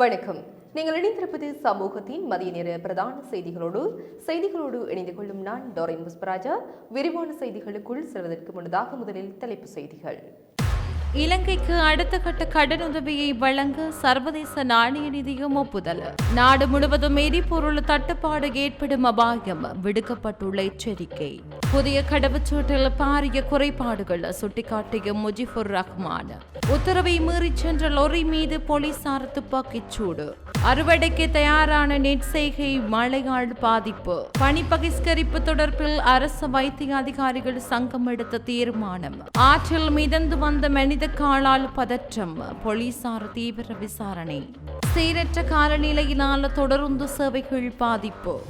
வணக்கம். நீங்கள் இணைந்திருப்பது சமூகத்தின் மதிய நேர பிரதான செய்திகளோடு செய்திகளோடு இணைந்து கொள்ளும் நான் டோரின் புஷ்பராஜா விரிவான செய்திகளுக்குள் செல்வதற்கு முன்னதாக முதலில் தலைப்பு செய்திகள். இலங்கைக்கு அடுத்த கட்ட கடனுதவியை வழங்க சர்வதேச நாணய நிதியம் ஒப்புதல். நாடு முழுவதும் எரிபொருள் தட்டுப்பாடு ஏற்படும் அபாயம் விடுக்கப்பட்டுள்ள எச்சரிக்கை. புதிய கடவுச்சீட்டில் பாரிய குறைபாடுகள் சுட்டிக்காட்டிய முஜிபுர் ரஹ்மான். உத்தரவை மீறிச் சென்ற லொரி மீது போலீசார் துப்பாக்கிச் சூடு. அறுவடைக்கு தயாரான நெற்செய்கை மழையால் பாதிப்பு. பணி பகிஷ்கரிப்பு தொடர்பில் அரசு வைத்திய அதிகாரிகள் சங்கம் எடுத்த தீர்மானம். ஆற்றில் மிதந்து வந்த மனித காலால் பதற்றம். போலீசார் தீவிர விசாரணை. சீரற்ற காலநிலையினால் தொடருந்து சேவைகள் பாதிப்பு.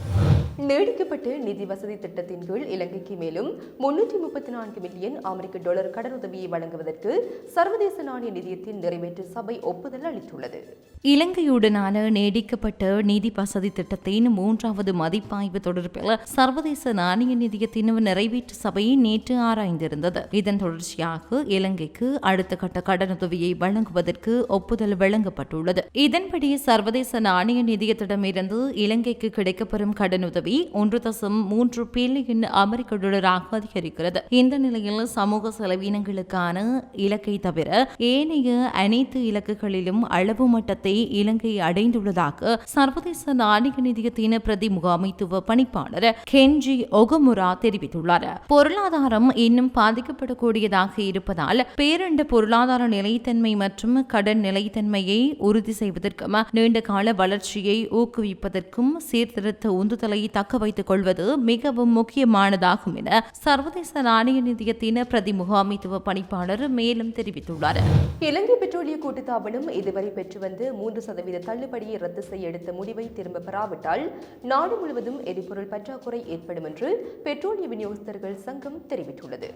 நீடிக்கப்பட்ட நிதி வசதி திட்டத்தின் கீழ் இலங்கைக்கு மேலும் முன்னூற்றி முப்பத்தி நான்கு மில்லியன் அமெரிக்க டாலர் கடனுதவியை வழங்குவதற்கு சர்வதேச நாணய நிதியத்தின் நிறைவேற்று சபை ஒப்புதல் அளித்துள்ளது. இலங்கையுடனான நீடிக்கப்பட்ட நிதி வசதி திட்டத்தின் மூன்றாவது மதிப்பாய்வு தொடர்பில் சர்வதேச நாணய நிதியத்தின் நிறைவேற்று சபை நேற்று ஆராய்ந்திருந்தது. இதன் தொடர்ச்சியாக இலங்கைக்கு அடுத்த கட்ட கடனுதவியை வழங்குவதற்கு ஒப்புதல் வழங்கப்பட்டுள்ளது. இதன்படி சர்வதேச நாணய நிதியத்திடமிருந்து இலங்கைக்கு கிடைக்கப்பெறும் கடனுதவி ஒன்று தசம் மூன்று பில்லியன் அமெரிக்க டாலராக அதிகரிக்கிறது. இந்த நிலையில் சமூக செலவினங்களுக்கான இலக்கை தவிர ஏனைய அனைத்து இலக்குகளிலும் அளவு மட்டத்தை இலங்கை அடைந்துள்ளதாக சர்வதேச நாணய நிதியத்தின் பிரதி முகாமைத்துவ பணிப்பாளர் கென்ஜி ஒகமுரா தெரிவித்துள்ளார். பொருளாதாரம் இன்னும் பாதிக்கப்படக்கூடியதாக இருப்பதால் பேரண்ட பொருளாதார நிலைத்தன்மை மற்றும் கடன் நிலைத்தன்மையை உறுதி செய்வதற்கும் நீண்ட கால வளர்ச்சியை ஊக்குவிப்பதற்கும் சீர்திருத்த உந்துதலை தக்க வைத்துக் கொள்வது மிகவும் முக்கியமானதாகும் என சர்வதேச நாணய நிதியத்தின் பிரதி முகாமைத்துவ பணிப்பாளர் மேலும் தெரிவித்துள்ளார். இலங்கை பெட்ரோலிய கூட்டுத்தாபனம் இதுவரை பெற்று வந்து மூன்று சதவீத தள்ளுபடியை ரத்து செய்ய எடுத்த முடிவை திரும்ப பெறாவிட்டால் நாடு முழுவதும் எரிபொருள் பற்றாக்குறை ஏற்படும் என்று பெட்ரோலிய விநியோகஸ்தர்கள் சங்கம் தெரிவித்துள்ளது.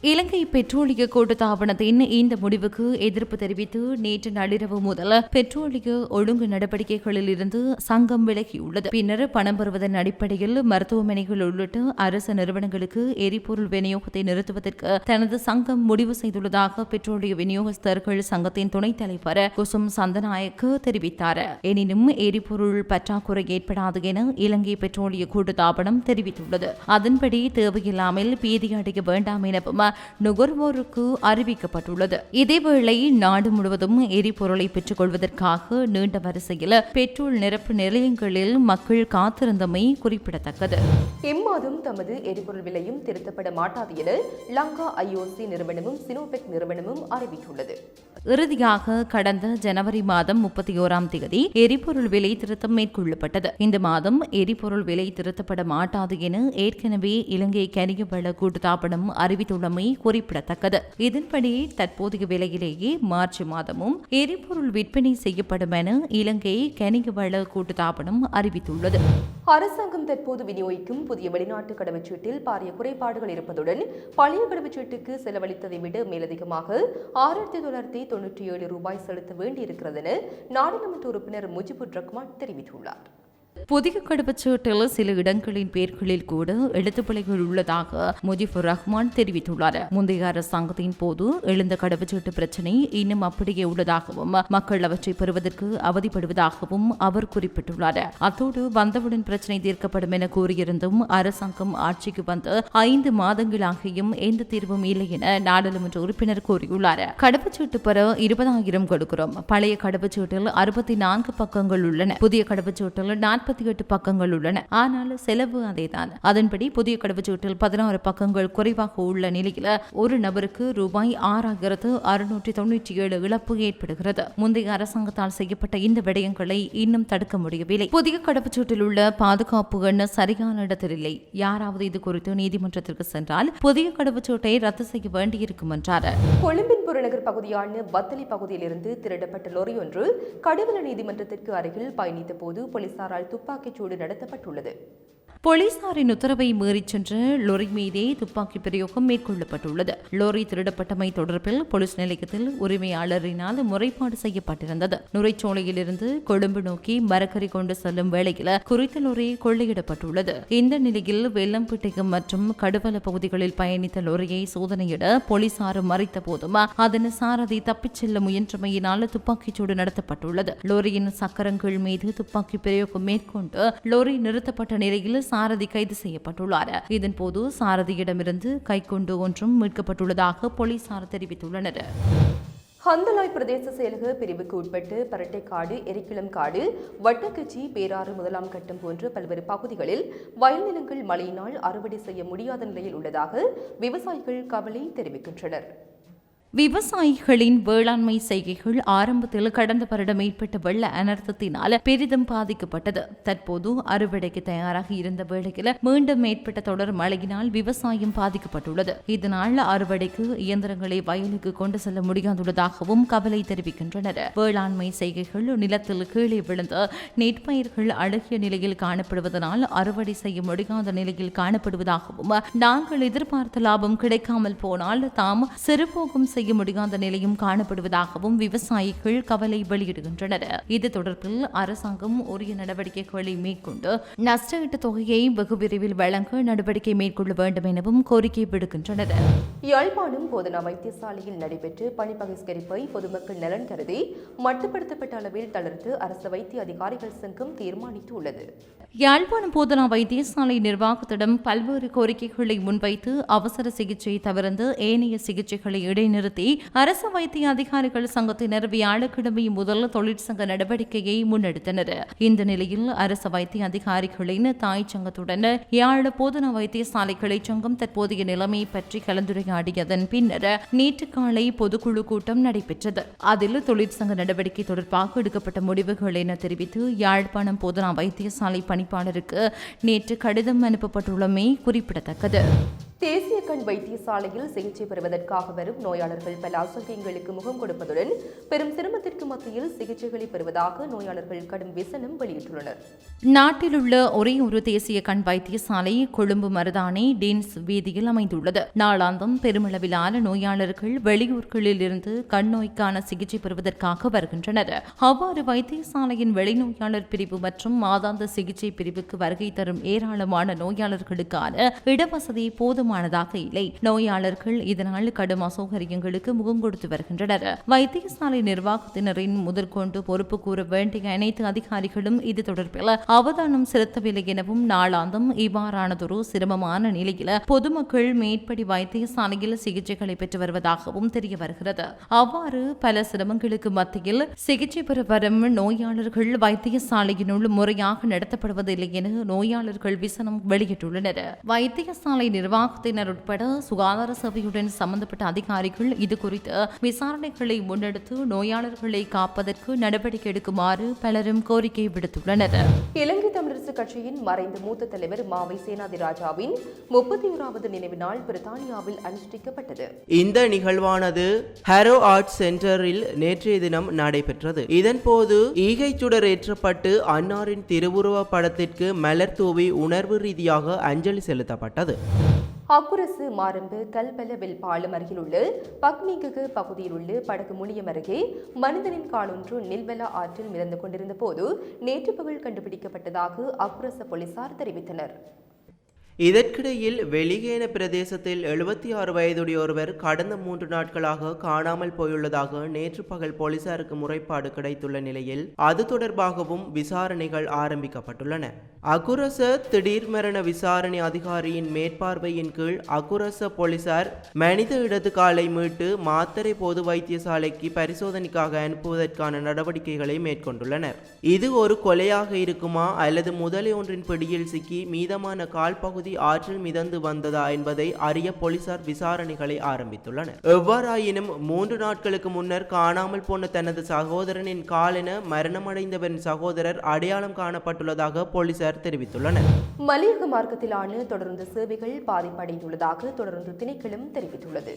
இலங்கை பெட்ரோலிய கூட்டுத்தாபனத்தின் இந்த முடிவுக்கு எதிர்ப்பு தெரிவித்து நேற்று நள்ளிரவு முதல் பெட்ரோலிய ஒழுங்கு நடவடிக்கைகளில் இருந்து சங்கம் விலகியுள்ளது. பின்னர் பணம் பெறுவதன் அடிப்படையில் மருத்துவமனைகள் உள்ளிட்ட அரசு நிறுவனங்களுக்கு எரிபொருள் விநியோகத்தை நிறுத்துவதற்கு தனது சங்கம் முடிவு செய்துள்ளதாக பெட்ரோலிய விநியோகஸ்தர்கள் சங்கத்தின் துணைத் தலைவர் குசும் சந்தநாயக்கு தெரிவித்தார். எனினும் எரிபொருள் பற்றாக்குறை ஏற்படாது என இலங்கை பெட்ரோலிய கூட்டுத்தாபனம் தெரிவித்துள்ளது. அதன்படி தேவையில்லாமல் பீதியடைய வேண்டாம் எனவும் நுகர்வோருக்கு அறிவிக்கப்பட்டுள்ளது. இதேவேளை நாடு முழுவதும் எரிபொருளை பெற்றுக் கொள்வதற்காக நீண்ட வரிசையில் பெட்ரோல் நிரப்பு நிலையங்களில் மக்கள் காத்திருந்தமை குறிப்பிடத்தக்கது. இம்மாதம் தமது எரிபொருள் விலையும் திருத்தப்பட மாட்டாது என லங்கா ஐஓசி நிறுவனமும் சினோபெக் நிறுவனமும் அறிவித்துள்ளது. இறுதியாக கடந்த ஜனவரி மாதம் முப்பத்தி ஓராம் தேதி எரிபொருள் விலை திருத்தம் மேற்கொள்ளப்பட்டது. இந்த மாதம் எரிபொருள் விலை திருத்தப்பட மாட்டாது என ஏற்கனவே இலங்கை கனியவள கூட்டுத்தாபனம் அறிவித்துள்ளமை குறிப்பிடத்தக்கது. இதன்படி தற்போதைய விலையிலேயே மார்ச் மாதமும் எரிபொருள் விற்பனை செய்யப்படும் என இலங்கை கனியவள கூட்டுத்தாபனம் அறிவித்துள்ளது. அரசாங்கம் தற்போது விநியோகிக்கும் புதிய வெளிநாட்டு கடவுச்சீட்டில் பாரிய குறைபாடுகள் இருப்பதுடன் பழைய கடவுச்சீட்டுக்கு செலவழித்ததை விட மேலதிகமாக ஆயிரத்தி தொள்ளாயிரத்தி தொன்னூற்றி ஏழு ரூபாய் செலுத்த வேண்டியிருக்கிறது என நாடாளுமன்ற உறுப்பினர் முஜிபுர் ரஹ்மான் தெரிவித்துள்ளார். புதிய கடவுச்சீட்டில் சில இடங்களின் பெயர்களில் கூட எழுத்துப்பிழைகள் உள்ளதாக முஜிபுர் ரஹ்மான் தெரிவித்துள்ளார். முந்தைய அரசாங்கத்தின் போது எழுந்த கடவுச்சீட்டு பிரச்சினை இன்னும் அப்படியே உள்ளதாகவும் மக்கள் அவற்றை பெறுவதற்கு அவதிப்படுவதாகவும் அவர் குறிப்பிட்டுள்ளார். அத்தோடு வந்தவுடன் பிரச்சினை தீர்க்கப்படும் என கூறியிருந்தும் அரசாங்கம் ஆட்சிக்கு வந்து ஐந்து மாதங்களாகியும் எந்த தீர்வும் இல்லை என நாடாளுமன்ற உறுப்பினர் கூறியுள்ளார். கடவுச்சீட்டு பெற இருபதாயிரம் கொடுக்கிறோம். பழைய கடவுச்சீட்டில் அறுபத்தி நான்கு பக்கங்கள் உள்ளன. புதிய கடவுச்சீட்டில் நாற்பத்தி எட்டு பக்கங்கள் உள்ளன. ஆனால் செலவு அதேதான். அதன்படி புதிய கடவுச்சீட்டில் பதினாறு பக்கங்கள் குறைவாக உள்ள நிலையில் ஒரு நபருக்கு ரூபாய் ஆறாயிரத்து அறுநூற்றி தொண்ணூற்றி ஏழு இழப்பு ஏற்படுகிறது. முந்தைய அரசாங்கத்தால் செய்யப்பட்ட இந்த விடயங்களை இன்னும் தடுக்க முடியவில்லை. புதிய கடவுச்சீட்டில் உள்ள பாதுகாப்பு எண்ண சரியான இடத்தில் இல்லை. யாராவது இது குறித்து நீதிமன்றத்திற்கு சென்றால் புதிய கடவுச்சீட்டை ரத்து செய்ய வேண்டியிருக்கும் என்றார். கொழும்பின் புறநகர் பகுதியான பத்தலி பகுதியிலிருந்து திருடப்பட்ட லொரி ஒன்று கடுவல நீதிமன்றத்திற்கு அருகில் பயணித்த போது போலீசாரால் துப்பாக்கிச்சூடு நடத்தப்பட்டுள்ளது. போலீசாரின் உத்தரவை மீறி சென்று லொரி மீதே துப்பாக்கி பிரயோகம் மேற்கொள்ளப்பட்டுள்ளது. லொரி திருடப்பட்டமை தொடர்பில் போலீஸ் நிலையத்தில் உரிமையாளரினால் முறைப்பாடு செய்யப்பட்டிருந்தது. நுரைச்சோலையிலிருந்து கொழும்பு நோக்கி மரக்கறி கொண்டு செல்லும் வேளையில் குறித்த லொரி கொள்ளையிடப்பட்டுள்ளது. இந்த நிலையில் வெள்ளம்பிட்டிகம் மற்றும் கடுவல பகுதிகளில் பயணித்த லொரியை சோதனையிட போலீசார் மறைத்த போதும் அதன் சாரதி தப்பிச் செல்ல முயன்றமையினால் துப்பாக்கிச்சூடு நடத்தப்பட்டுள்ளது. லொரியின் சக்கரங்கள் மீது துப்பாக்கி பிரயோகம் மேற்கொண்டு லொரி நிறுத்தப்பட்ட நிலையில் சாரதி கைது செய்யப்பட்டுள்ளார். இதன்போது சாரதியிடமிருந்து கைக்குண்டு ஒன்றும் மீட்கப்பட்டுள்ளதாக போலீசார் தெரிவித்துள்ளனர். ஹந்தலாய் பிரதேச செயலக பிரிவுக்கு உட்பட்டு பரட்டைக்காடு எரிக்கிளம் காடு வட்டக்கச்சி பேராறு முதலாம் கட்டம் போன்ற பல்வேறு பகுதிகளில் வயல் நிலங்கள் மழையினால் அறுவடை செய்ய முடியாத நிலையில் உள்ளதாக விவசாயிகள் கவலை தெரிவிக்கின்றனர். விவசாயிகளின் வேளாண்மை செய்கைகள் ஆரம்பத்தில் கடந்த வருடம் ஏற்பட்ட வெள்ள அனர்த்தத்தினால் பெரிதும் பாதிக்கப்பட்டது. தற்போது அறுவடைக்கு தயாராக இருந்த வேளையில் மீண்டும் ஏற்பட்ட தொடர் மழையினால் விவசாயம் பாதிக்கப்பட்டுள்ளது. இதனால் அறுவடைக்கு இயந்திரங்களை வயலுக்கு கொண்டு செல்ல முடியாதுள்ளதாகவும் கவலை தெரிவிக்கின்றனர். வேளாண்மை செய்கைகள் நிலத்தில் கீழே விழுந்து நெற்பயிர்கள் அழகிய நிலையில் காணப்படுவதனால் அறுவடை செய்ய முடியாத நிலையில் காணப்படுவதாகவும் நாங்கள் எதிர்பார்த்த லாபம் கிடைக்காமல் போனால் தாம் சிறுபோகம் செய்ய முடியாத நிலையும் காணப்படுவதாகவும் விவசாயிகள் கவலை வெளியிடுகின்றனர். இது தொடர்பில் அரசாங்கம் உரிய நடவடிக்கைகளை மேற்கொண்டு நஷ்டஈட்டு தொகையை வெகு விரைவில் வழங்க நடவடிக்கை மேற்கொள்ள வேண்டும் எனவும் கோரிக்கை விடுக்கின்றனர். யாழ்ப்பாணம் போதனா வைத்தியசாலையில் நடைபெற்ற பணி பகிஷ்கரிப்பை பொதுமக்கள் நலன் கருதி மட்டுப்படுத்தப்பட்ட அளவில் தளர்த்து அரசு வைத்திய அதிகாரிகள் சங்கம் தீர்மானித்துள்ளது. யாழ்ப்பாணம் போதனா வைத்தியசாலை நிர்வாகத்திடம் பல்வேறு கோரிக்கைகளை முன்வைத்து அவசர சிகிச்சை தவிர்த்து ஏனைய சிகிச்சைகளை வலியுறுத்தி அரசு வைத்திய அதிகாரிகள் சங்கத்தினர் வியாழக்கிழமை முதல் தொழிற்சங்க நடவடிக்கையை முன்னெடுத்தனர். இந்த நிலையில் அரசு வைத்திய அதிகாரிகளின் தாய் சங்கத்துடன் யாழ் போதனா வைத்தியசாலைகளை சங்கம் தற்போதைய நிலைமை பற்றி கலந்துரையாடியதன் பின்னர் நேற்று காலை பொதுக்குழு கூட்டம் நடைபெற்றது. அதில் தொழிற்சங்க நடவடிக்கை தொடர்பாக எடுக்கப்பட்ட முடிவுகள் என தெரிவித்து யாழ்ப்பாணம் போதனா வைத்தியசாலை பணிப்பாளருக்கு நேற்று கடிதம் அனுப்பப்பட்டுள்ளமை குறிப்பிடத்தக்கது. தேசிய கண் வைத்தியசாலையில் சிகிச்சை பெறுவதற்காக வரும் நோயாளர்கள் பல அசௌகரியங்களுக்கு முகம் கொடுப்பதுடன் பெரும் சிரமத்திற்கு மத்தியில் சிகிச்சைகளை பெறுவதாக நோயாளர்கள் கடும் விசனம் வெளியிட்டுள்ளனர். நாட்டில் உள்ள ஒரே ஒரு தேசிய கண் வைத்தியசாலை கொழும்பு மருதானை டீன்ஸ் வீதியில் அமைந்துள்ளது. நாளாந்தம் பெருமளவிலான நோயாளர்கள் வெளியூர்களில் இருந்து கண் நோய்க்கான சிகிச்சை பெறுவதற்காக வருகின்றனர். அவ்வாறு வைத்தியசாலையின் வெளிநோயாளர் பிரிவு மற்றும் மாதாந்த சிகிச்சை பிரிவுக்கு வருகை தரும் ஏராளமான நோயாளர்களுக்கான இடவசதி போதுமானதாக இல்லை. நோயாளர்கள் இதனால் கடும் அசௌகரியங்களுக்கு முகம் கொடுத்து வருகின்றனர். வைத்தியசாலை நிர்வாகத்தினரின் முதற்கொண்டு பொறுப்பு கூற வேண்டிய அனைத்து அதிகாரிகளும் இது தொடர்பில் அவதானம் செலுத்தவில்லை எனவும் நாளாந்தம் இவ்வாறானதொரு சிரமமான நிலையில் பொதுமக்கள் மேற்படி வைத்தியசாலையில் சிகிச்சைகளை பெற்று வருவதாகவும் தெரிய வருகிறது அவ்வாறு பல சிரமங்களுக்கு மத்தியில் சிகிச்சை பெற வரும் நோயாளர்கள் வைத்தியசாலையினுள் முறையாக நடத்தப்படுவதில்லை என நோயாளர்கள் விசனம் வெளியிட்டுள்ளனர். வைத்தியசாலை நிர்வாகத்தினர் உட்பட சுகாதார சபையுடன் சம்பந்தப்பட்ட அதிகாரிகள் இது குறித்து விசாரணைகளை முன்னெடுத்து நோயாளர்களை காப்பதற்கு நடவடிக்கை எடுக்குமாறு பலரும் கோரிக்கை விடுத்துள்ளனர். இலங்கை தமிழரசு கட்சியின் மறைந்த மூத்த தலைவர் மாவை சேனாதிராஜாவின் முப்பத்தி ஓராவது நினைவு நாள் பிரித்தானியாவில் அனுஷ்டிக்கப்பட்டது. இந்த நிகழ்வானது ஹரோ ஆர்ட் சென்டரில் நேற்றைய தினம் நடைபெற்றது. இதன்போது ஈகை சுடர் ஏற்றப்பட்டு அன்னாரின் திருவுருவ படத்திற்கு மலர் தூவி உணர்வு ரீதியாக அஞ்சலி செலுத்தப்பட்டது. அக்குரசு மாரம்பு கல்பல வில் பாலம் அருகில் உள்ள பக்னிககு பகுதியில் உள்ள படகு முனியம் அருகே மனிதனின் காலொன்று நில்வெல ஆற்றில் மிதந்து கொண்டிருந்த போது நேற்று பகல் கண்டுபிடிக்கப்பட்டதாக அக்குரச போலீசார் தெரிவித்தனர். இதற்கிடையில் வெளிகேன பிரதேசத்தில் எழுபத்தி ஆறு வயதுடைய ஒருவர் கடந்த மூன்று நாட்களாக காணாமல் போயுள்ளதாக நேற்று பகல் போலீசாருக்கு முறைப்பாடு கிடைத்துள்ள நிலையில் அது தொடர்பாகவும் விசாரணைகள் ஆரம்பிக்கப்பட்டுள்ளன. அகுரச திடீர் மரண விசாரணை அதிகாரியின் மேற்பார்வையின் கீழ் அகுரச போலீசார் மனித இடது காலை மீட்டு மாத்தறை பொது வைத்தியசாலைக்கு பரிசோதனைக்காக அனுப்புவதற்கான நடவடிக்கைகளை மேற்கொண்டுள்ளனர். இது ஒரு கொலையாக இருக்குமா அல்லது முதலை ஒன்றின் பிடியில் சிக்கி மீதமான கால்பகுதி பகுதி ஆற்றில் மிதந்து வந்ததா என்பதை அறிய போலீசார் விசாரணைகளை ஆரம்பித்துள்ளனர். எவ்வாறாயினும் மூன்று நாட்களுக்கு முன்னர் காணாமல் போன தனது சகோதரனின் காலென மரணமடைந்தவரின் சகோதரர் அடையாளம் காணப்பட்டுள்ளதாக போலீசார் தெரிவித்துள்ளனர். மலையக மார்க்கத்திலான தொடர்ந்து சேவைகள் பாதிப்படைந்துள்ளதாக தொடர்ந்து திணைக்களம் தெரிவித்துள்ளது.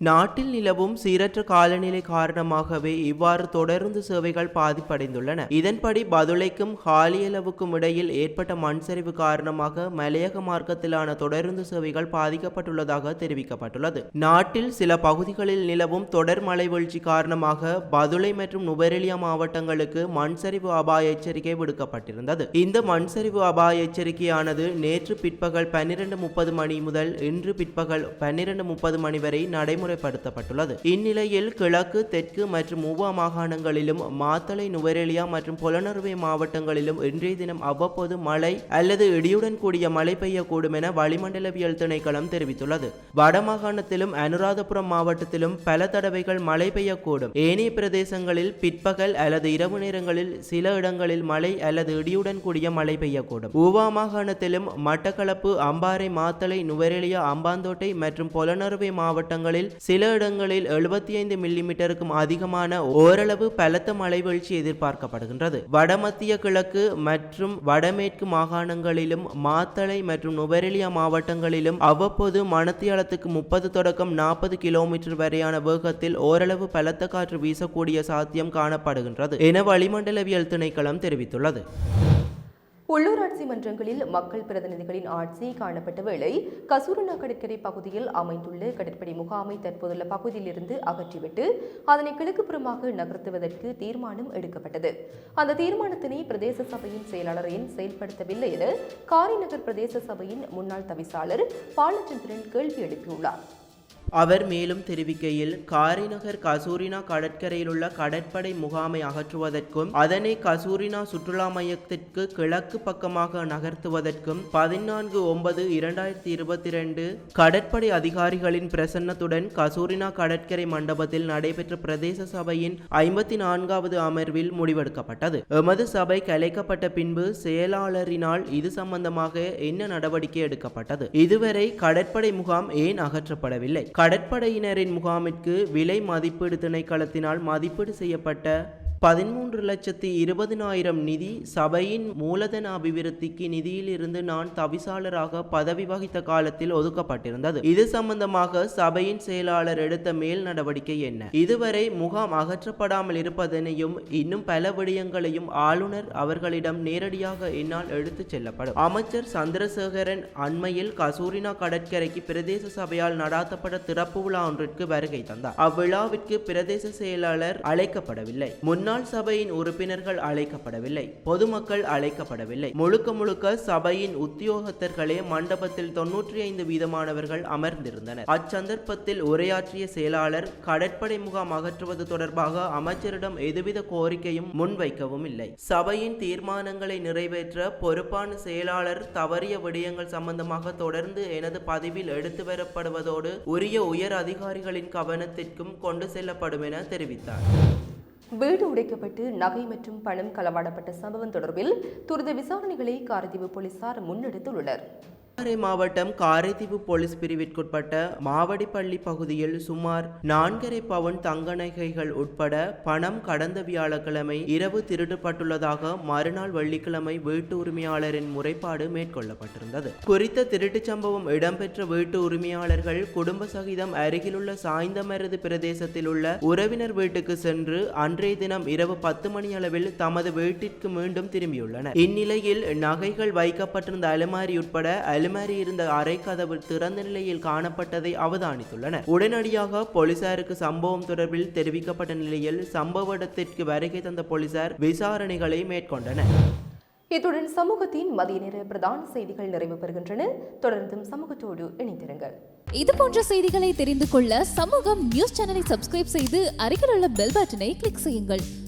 நாட்டில் நிலவும் சீரற்ற காலநிலை காரணமாகவே இவ்வாறு தொடர்ந்து சேவைகள் பாதிப்படைந்துள்ளன. இதன்படி பதுளைக்கும் ஹாலியளவுக்கும் இடையில் ஏற்பட்ட மண் சரிவு காரணமாக மலையக மார்க்கத்திலான தொடருந்து சேவைகள் பாதிக்கப்பட்டுள்ளதாக தெரிவிக்கப்பட்டுள்ளது. நாட்டில் சில பகுதிகளில் நிலவும் தொடர் மழை வீழ்ச்சி காரணமாக பதுளை மற்றும் நுபரெலியா மாவட்டங்களுக்கு மண் சரிவு அபாய எச்சரிக்கை விடுக்கப்பட்டிருந்தது. இந்த மண் சரிவு அபாய எச்சரிக்கையானது நேற்று பிற்பகல் பன்னிரண்டு முப்பது மணி முதல் இன்று பிற்பகல் பன்னிரண்டு முப்பது மணி வரை நடைமுறைப்படுத்தப்பட்டுள்ளது. இந்நிலையில் கிழக்கு தெற்கு மற்றும் மூவா மாகாணங்களிலும் மாத்தளை நுவரெலியா மற்றும் புலனறுவை மாவட்டங்களிலும் இன்றைய தினம் அவ்வப்போது மழை அல்லது இடியுடன் கூடிய மழை பெய்யக்கூடும் என வளிமண்டலவியல் திணைக்களம் தெரிவித்துள்ளது. வடமாகாணத்திலும் அனுராதபுரம் மாவட்டத்திலும் பல தடவைகள் மழை பெய்யக்கூடும். ஏனைய பிரதேசங்களில் பிற்பகல் அல்லது இரவு நேரங்களில் சில இடங்களில் மழை அல்லது இடியுடன் கூடிய மழை பெய்யக்கூடும். ஊவா மாகாணத்திலும் மட்டக்களப்பு அம்பாறை மாத்தளை நுவரெலியா அம்பாந்தோட்டை மற்றும் புலனறுவை மாவட்டங்களில் சில இடங்களில் எழுபத்தி ஐந்து மில்லிமீட்டருக்கும் அதிகமான ஓரளவு பலத்த மழை வீழ்ச்சி எதிர்பார்க்கப்படுகின்றது. வடமத்திய கிழக்கு மற்றும் வடமேற்கு மாகாணங்களிலும் மாத்தளை மற்றும் நுவரெலியா மாவட்டங்களிலும் அவ்வப்போது மணத்தியாலத்துக்கு முப்பது தொடக்கம் நாற்பது கிலோமீட்டர் வரையான வேகத்தில் ஓரளவு பலத்த காற்று வீசக்கூடிய சாத்தியம் காணப்படுகின்றது என வளிமண்டலவியல் திணைக்களம் தெரிவித்துள்ளது. உள்ளூராட்சி மன்றங்களில் மக்கள் பிரதிநிதிகளின் ஆட்சி காணப்பட்ட வேளை கசூரனா கடற்கரை பகுதியில் அமைந்துள்ள கடற்படை முகாமை தற்போதுள்ள பகுதியிலிருந்து அகற்றிவிட்டு அதனை கிழக்குப்புறமாக நகர்த்துவதற்கு தீர்மானம் எடுக்கப்பட்டது. அந்த தீர்மானத்தினை பிரதேச சபையின் செயலாளர் ஏன் செயல்படுத்தவில்லை என காரைநகர் பிரதேச சபையின் முன்னாள் தவிசாளர் பாலச்சந்திரன் கேள்வி எழுப்பியுள்ளார். அவர் மேலும் தெரிவிக்கையில் காரைநகர் கசூரினா கடற்கரையில் உள்ள கடற்படை முகாமை அகற்றுவதற்கும் அதனை கசூரினா சுற்றுலா மையத்திற்கு கிழக்கு பக்கமாக நகர்த்துவதற்கும் பதினான்கு ஒன்பது இரண்டாயிரத்தி இருபத்தி ரெண்டு கடற்படை அதிகாரிகளின் பிரசன்னத்துடன் கசூரினா கடற்கரை மண்டபத்தில் நடைபெற்ற பிரதேச சபையின் ஐம்பத்தி நான்காவது அமர்வில் முடிவெடுக்கப்பட்டது. எமது சபை கலைக்கப்பட்ட பின்பு செயலாளரினால் இது சம்பந்தமாக என்ன நடவடிக்கை எடுக்கப்பட்டது? இதுவரை கடற்படை முகாம் ஏன் அகற்றப்படவில்லை? கடற்படையினரின் முகாமிற்கு விலை மதிப்பீடு திணைக்களத்தினால் மதிப்பீடு செய்யப்பட்ட பதிமூன்று லட்சத்தி இருபதினாயிரம் நிதி சபையின் மூலதன அபிவிருத்திக்கு நிதியிலிருந்து நான் தவிசாளராக பதவி வகித்த காலத்தில் ஒதுக்கப்பட்டிருந்தது. இது சம்பந்தமாக சபையின் செயலாளர் எடுத்த மேல் நடவடிக்கை என்ன? இதுவரை முகாம் அகற்றப்படாமல் இருப்பதனையும் இன்னும் பல விடயங்களையும் ஆளுநர் அவர்களிடம் நேரடியாக என்னால் எடுத்துச் செல்லப்படும். அமைச்சர் சந்திரசேகரன் அண்மையில் கசூரினா கடற்கரைக்கு பிரதேச சபையால் நடாத்தப்பட்ட திறப்பு விழா ஒன்றிற்கு வருகை தந்தார். அவ்விழாவிற்கு பிரதேச செயலாளர் அழைக்கப்படவில்லை. முன் முன்னாள் சபையின் உறுப்பினர்கள் அழைக்கப்படவில்லை. பொதுமக்கள் அழைக்கப்படவில்லை. முழுக்க முழுக்க சபையின் உத்தியோகத்தர்களே மண்டபத்தில் தொன்னூற்றி ஐந்து வீதமானவர்கள் அமர்ந்திருந்தனர். அச்சந்தர்ப்பத்தில் உரையாற்றிய செயலாளர் கடற்படை முகாம் அகற்றுவது தொடர்பாக அமைச்சரிடம் எதுவித கோரிக்கையும் முன்வைக்கவும் இல்லை சபையின் தீர்மானங்களை நிறைவேற்ற பொறுப்பான செயலாளர் தவறிய விடயங்கள் சம்பந்தமாக தொடர்ந்து எனது பதிவில் எடுத்து வரப்படுவதோடு உரிய உயர் அதிகாரிகளின் கவனத்திற்கும் கொண்டு செல்லப்படும் என தெரிவித்தார். வீடு உடைக்கப்பட்டு நகை மற்றும் பணம் களவாடப்பட்ட சம்பவம் தொடர்பில் துரித விசாரணைகளை காரதீவு போலீசார் முன்னெடுத்துள்ளனர். மதுரை மாவட்டம் காரைதீவு போலீஸ் பிரிவிற்குட்பட்ட மாவடிப்பள்ளி பகுதியில் சுமார் நான்கரை பவுன் தங்க நகைகள் உட்பட பணம் கடந்த வியாழக்கிழமை இரவு திருடப்பட்டுள்ளதாக மறுநாள் வெள்ளிக்கிழமை வீட்டு உரிமையாளரின் முறைப்பாடு மேற்கொள்ளப்பட்டிருந்தது. குறித்த திருட்டுச் சம்பவம் இடம்பெற்ற வீட்டு உரிமையாளர்கள் குடும்ப சகிதம் அருகிலுள்ள சாய்ந்தமருது பிரதேசத்தில் உள்ள உறவினர் வீட்டுக்கு சென்று அன்றைய தினம் இரவு பத்து மணி அளவில் தமது வீட்டிற்கு மீண்டும் திரும்பியுள்ளனர். இந்நிலையில் நகைகள் வைக்கப்பட்டிருந்த அலுமாரி உட்பட அலுமாரி இருந்த அறை கதவு திறந்த நிலையில் காணப்பட்டதை அவதானித்துள்ளனர். உடனடியாக போலீசாருக்கு சம்பவம் தொடர்பில் தெரிவிக்கப்பட்ட நிலையில் சம்பவ இடத்திற்கு வருகை தந்த போலீசார் விசாரணைகளை மேற்கொண்டனர். இத்துடன் சமூகத்தின் மதிய நேர பிரதான செய்திகள் நிறைவு பெறுகின்றன. தொடர்ந்தும் சமூகத்தோடு இணைந்திருங்கள். இது போன்ற செய்திகளை தெரிந்து கொள்ள சமூகம் நியூஸ் சேனலை சப்ஸ்கிரைப் செய்து அருகில் உள்ள பெல் பட்டனை கிளிக் செய்யுங்கள்.